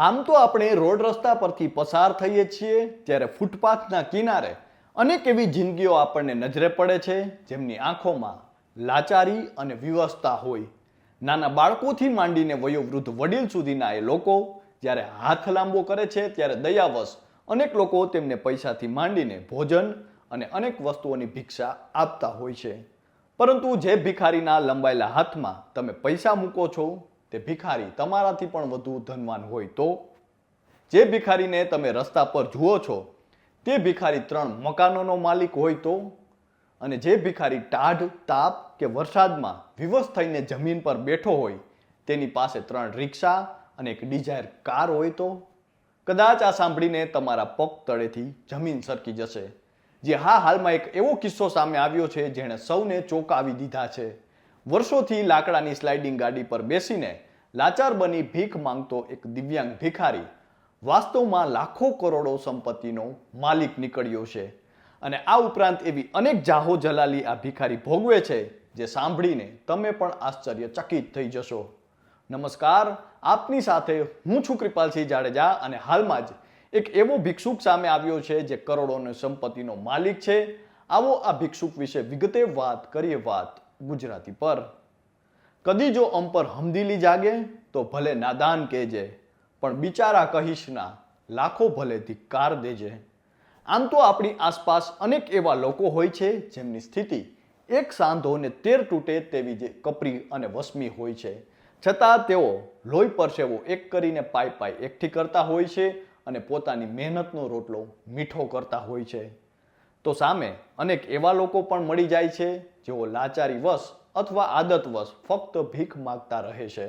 આમ તો આપણે રોડ રસ્તા પરથી પસાર થઈએ છીએ ત્યારે ફૂટપાથના કિનારે અનેક એવી જિંદગીઓ આપણને નજરે પડે છે, જેમની આંખોમાં લાચારી અને વિવશતા હોય. નાના બાળકોથી માંડીને વયોવૃદ્ધ વડીલ સુધીના એ લોકો જ્યારે હાથ લાંબો કરે છે, ત્યારે દયાવશ અનેક લોકો તેમને પૈસાથી માંડીને ભોજન અને અનેક વસ્તુઓની ભિક્ષા આપતા હોય છે. પરંતુ જે ભિખારીના લંબાયેલા હાથમાં તમે પૈસા મૂકો છો તે ભિખારી તમારાથી પણ વધુ ધનવાન હોય તો? જે ભિખારીને તમે રસ્તા પર જુઓ છો, તે ભિખારી ત્રણ મકાનોનો માલિક હોય તો? અને જે ભિખારી ટાઢ, તાપ કે વરસાદમાં વિવશ થઈને જમીન પર બેઠો હોય, તેની પાસે ત્રણ રિક્ષા અને એક ડિઝાયર કાર હોય તો? કદાચ આ સાંભળીને તમારા પગ તળેથી જમીન સરકી જશે. જે હા હાલમાં એક એવો કિસ્સો સામે આવ્યો છે જેણે સૌને ચોંકાવી દીધા છે. વર્ષોથી લાકડાની સ્લાઇડિંગ ગાડી પર બેસીને લાચાર બની ભીખ માંગતો એક દિવ્યાંગ ભિખારી વાસ્તવમાં લાખો કરોડો સંપત્તિનો માલિક નીકળ્યો છે. અને આ ઉપરાંત એવી અનેક જાહો જલાલી આ ભિખારી ભોગવે છે જે સાંભળીને તમે પણ આશ્ચર્યચકિત થઈ જશો. નમસ્કાર, આપની સાથે હું છું કૃપાલસિંહ જાડેજા અને હાલમાં જ એક એવો ભિક્ષુક સામે આવ્યો છે જે કરોડોની સંપત્તિનો માલિક છે. આવો આ ભિક્ષુક વિશે વિગતે વાત કરીએ વાત ગુજરાતી પર. કદી જો અમ પર હમદિલી જાગે તો ભલે નાદાન કહેજે, પણ બિચારા કહીશ ના લાખો ભલે ધિક્કાર દેજે. આમ તો આપણી આસપાસ અનેક એવા લોકો હોય છે જેમની સ્થિતિ એક સાંધોને તેર તૂટે તેવી જે કપરી અને વસમી હોય છે. છતાં તેઓ લોહી પરસેવો એક કરીને પાય પાય એકઠી કરતા હોય છે અને પોતાની મહેનતનો રોટલો મીઠો કરતા હોય છે. તો સામે અનેક એવા લોકો પણ મળી જાય છે જેઓ લાચારી વશ અથવા આદત વશ ફક્ત ભીખ માગતા રહે છે.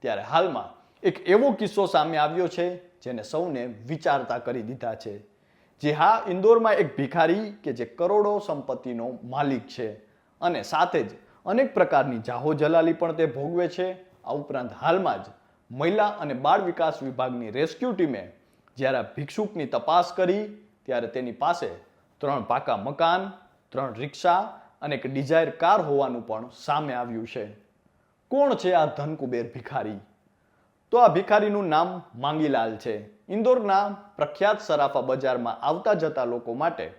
ત્યારે હાલમાં એક એવો કિસ્સો સામે આવ્યો છે જેને સૌને વિચારતા કરી દીધા છે. જે હા, ઇન્દોરમાં એક ભિખારી કે જે કરોડો સંપત્તિનો માલિક છે અને સાથે જ અનેક પ્રકારની જાહો જલાલી પણ તે ભોગવે છે. આ ઉપરાંત હાલમાં જ મહિલા અને બાળ વિકાસ વિભાગની રેસ્ક્યુ ટીમે જ્યારે ભિક્ષુકની તપાસ કરી ત્યારે તેની પાસે ત્રણ પાકા મકાન, ત્રણ રિક્ષા અને એક ડિઝાયર કાર હોવાનું પણ સામે આવ્યું છે. કોણ છે આ ધનકુબેર ભિખારી? તો આ ભિખારીનું નામ માંગીલાલ છે. ઇન્દોરના પ્રખ્યાત સરાફા બજારમાં આવતા જતા લોકો માટે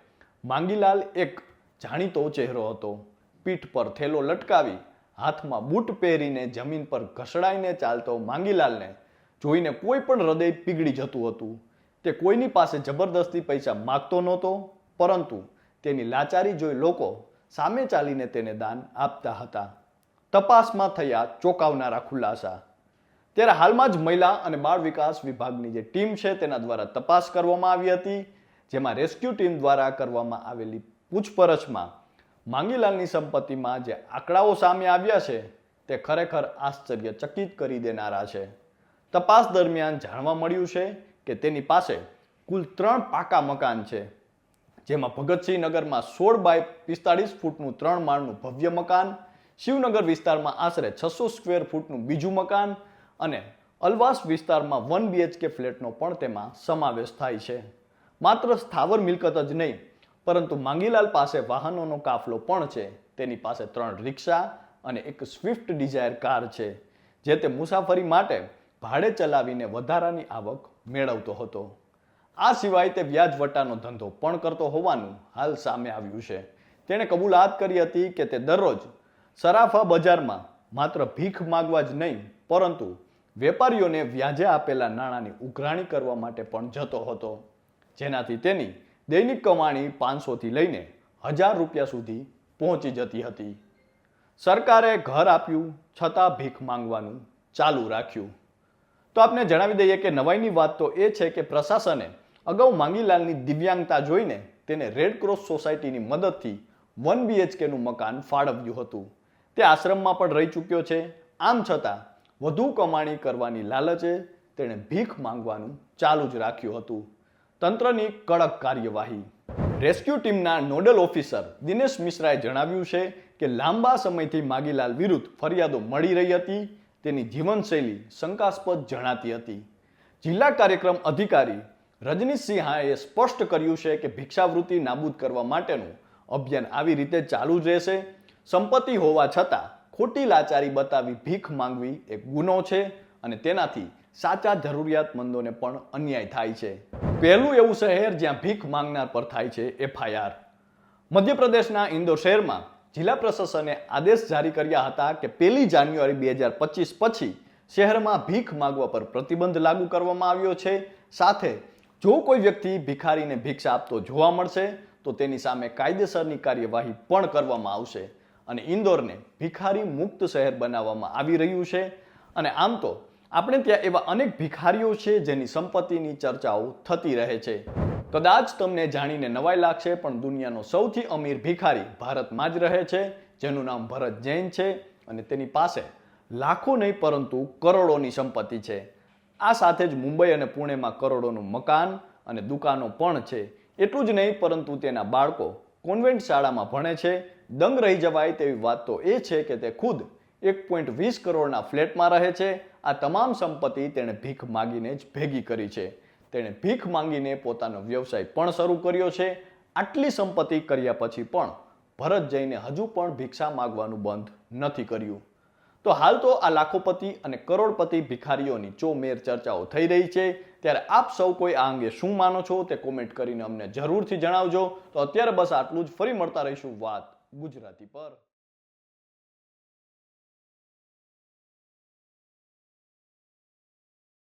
માંગીલાલ એક જાણીતો ચહેરો હતો. પીઠ પર થેલો લટકાવી, હાથમાં બૂટ પહેરીને જમીન પર ઘસડાઈને ચાલતો માંગીલાલને જોઈને કોઈ પણ હૃદય પીગળી જતું હતું. તે કોઈની પાસે જબરદસ્તી પૈસા માગતો નહોતો પરંતુ તેની લાચારી જોઈ લોકો સામે ચાલીને તેને દાન આપતા હતા. તપાસમાં થયા ચોંકાવનારા ખુલાસા. ત્યારે હાલમાં જ મહિલા અને બાળ વિકાસ વિભાગની જે ટીમ છે તેના દ્વારા તપાસ કરવામાં આવી હતી, જેમાં રેસ્ક્યુ ટીમ દ્વારા કરવામાં આવેલી પૂછપરછમાં માંગીલાલની સંપત્તિમાં જે આંકડાઓ સામે આવ્યા છે તે ખરેખર આશ્ચર્યચકિત કરી દેનારા છે. તપાસ દરમિયાન જાણવા મળ્યું છે કે તેની પાસે કુલ ત્રણ પાકા મકાન છે. જેમાં ભગતસિંહ નગરમાં સોળ બાય પિસ્તાળીસ ફૂટનું ત્રણ માળનું ભવ્ય મકાન, શિવનગર વિસ્તારમાં આશરે છસો સ્ક્વેર ફૂટનું બીજું મકાન અને અલવાસ વિસ્તારમાં વન બીએચકે ફ્લેટનો પણ તેમાં સમાવેશ થાય છે. માત્ર સ્થાવર મિલકત જ નહીં, પરંતુ માંગીલાલ પાસે વાહનોનો કાફલો પણ છે. તેની પાસે ત્રણ રિક્ષા અને એક સ્વિફ્ટ ડિઝાયર કાર છે, જે તે મુસાફરી માટે ભાડે ચલાવીને વધારાની આવક મેળવતો હતો. આ સિવાય તે વ્યાજવટાનો ધંધો પણ કરતો હોવાનું હાલ સામે આવ્યું છે. તેણે કબૂલાત કરી હતી કે તે દરરોજ સરાફા બજારમાં માત્ર ભીખ માગવા જ નહીં, પરંતુ વેપારીઓને વ્યાજે આપેલા નાણાંની ઉઘરાણી કરવા માટે પણ જતો હતો. જેનાથી તેની દૈનિક કમાણી પાંચસોથી લઈને હજાર રૂપિયા સુધી પહોંચી જતી હતી. સરકારે ઘર આપ્યું, છતાં ભીખ માંગવાનું ચાલુ રાખ્યું. તો આપને જણાવી દઈએ કે નવાઈની વાત તો એ છે કે પ્રશાસને અગાઉ માંગીલાલની દિવ્યાંગતા જોઈને તેને રેડ ક્રોસ સોસાયટીની મદદથી વન બીએચકેનું મકાન ફાળવ્યું હતું. તે આશ્રમમાં પણ રહી ચૂક્યો છે. આમ છતાં, વધુ કમાણી કરવાની લાલચે તેણે ભીખ માંગવાનું ચાલુ જ રાખ્યું હતું. તંત્રની કડક કાર્યવાહી. રેસ્ક્યુ ટીમના નોડલ ઓફિસર દિનેશ મિશ્રાએ જણાવ્યું છે કે લાંબા સમયથી માગીલાલ વિરુદ્ધ ફરિયાદો મળી રહી હતી. તેની જીવનશૈલી શંકાસ્પદ જણાતી હતી. જિલ્લા કાર્યક્રમ અધિકારી રજનીશસિંહાએ સ્પષ્ટ કર્યું છે કે ભિક્ષાવૃત્તિ નાબૂદ કરવા માટેનું અભિયાન આવી રીતે ચાલુ જ રહેશે. સંપત્તિ હોવા છતાં ખોટી લાચારી બતાવી ભીખ માંગવી એક ગુનો છે અને તેનાથી સાચા જરૂરિયાતમંદોને પણ અન્યાય થાય છે. પહેલું એવું શહેર જ્યાં ભીખ માંગનાર પર થાય છે એફઆઈઆર. મધ્યપ્રદેશના ઇન્દોર શહેરમાં જિલ્લા પ્રશાસને આદેશ જારી કર્યા હતા કે પહેલી જાન્યુઆરી બે હજાર પચીસ પછી શહેરમાં ભીખ માંગવા પર પ્રતિબંધ લાગુ કરવામાં આવ્યો છે. સાથે જો કોઈ વ્યક્તિ ભિખારીને ભિક્ષા આપતો જોવા મળશે, તો તેની સામે કાયદેસરની કાર્યવાહી પણ કરવામાં આવશે. અને ઇન્દોરને ભિખારી મુક્ત શહેર બનાવવામાં આવી રહ્યું છે. અને આમ તો આપણે ત્યાં એવા અનેક ભિખારીઓ છે, જેની સંપત્તિની ચર્ચાઓ થતી રહે છે. કદાચ તમને જાણીને નવાઈ લાગશે, પણ દુનિયાનો સૌથી અમીર ભિખારી ભારતમાં જ રહે છે, જેનું નામ ભરત જૈન છે અને તેની પાસે લાખો નહીં પરંતુ કરોડોની સંપત્તિ છે. આ સાથે જ મુંબઈ અને પુણેમાં કરોડોનું મકાન અને દુકાનો પણ છે. એટલું જ નહીં, પરંતુ તેના બાળકો કોન્વેન્ટ શાળામાં ભણે છે. દંગ રહી જવાય તેવી વાત તો એ છે કે તે ખુદ એક પોઈન્ટ વીસ કરોડના ફ્લેટમાં રહે છે. આ તમામ સંપત્તિ તેણે ભીખ માગીને જ ભેગી કરી છે. તેણે ભીખ માંગીને પોતાનો વ્યવસાય પણ શરૂ કર્યો છે. આટલી સંપત્તિ કર્યા પછી પણ ભરત જઈને હજુ પણ ભિક્ષા માગવાનું બંધ નથી કર્યું. તો હાલ તો આ લાખોપતિ અને કરોડપતિ ભિખારીઓની ચોમેર ચર્ચાઓ થઈ રહી છે. ત્યારે આપ સૌ કોઈ આ અંગે શું માનો છો તે કોમેન્ટ કરીને અમને જરૂરથી જણાવજો. તો અત્યારે બસ આટલું જ. ફરી મળતા રહીશું વાત ગુજરાતી પર.